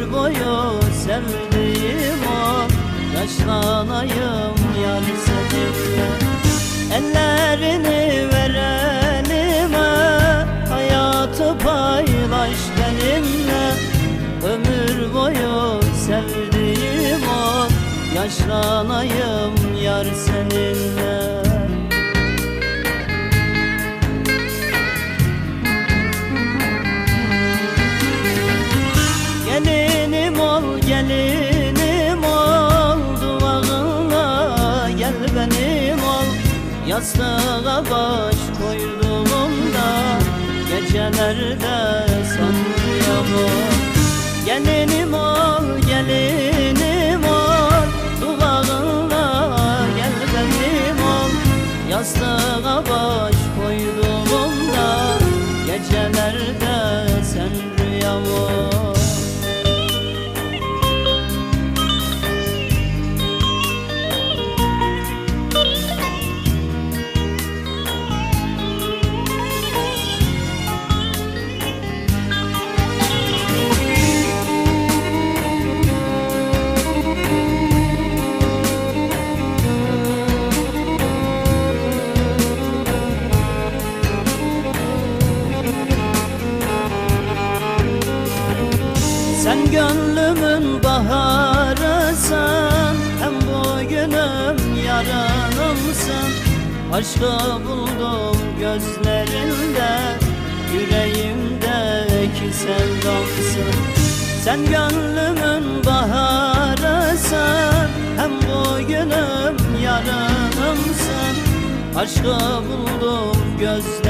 ömür boyu sevdiğim o Taşlanayım yar seninle Ellerini ver elime Hayatı paylaş benimle. Ömür boyu sevdiğim o Yaşlanayım yar seninle. Yastığa baş koyduğumda Gecelerde sanrıyamam Gelinim ol gelinim ol Duvağına gel benim ol Yastığa baş koyduğumda Gecelerde gönlümün baharısın Hem bugünüm yarınımsın Aşkı buldum gözlerinde Yüreğimdeki sevdamsın. Sen gönlümün baharısın Hem bugünüm yarınımsın Aşkı buldum gözlerinde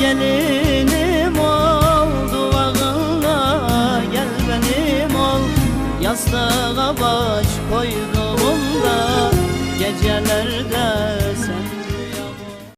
Gelinim ol gelinim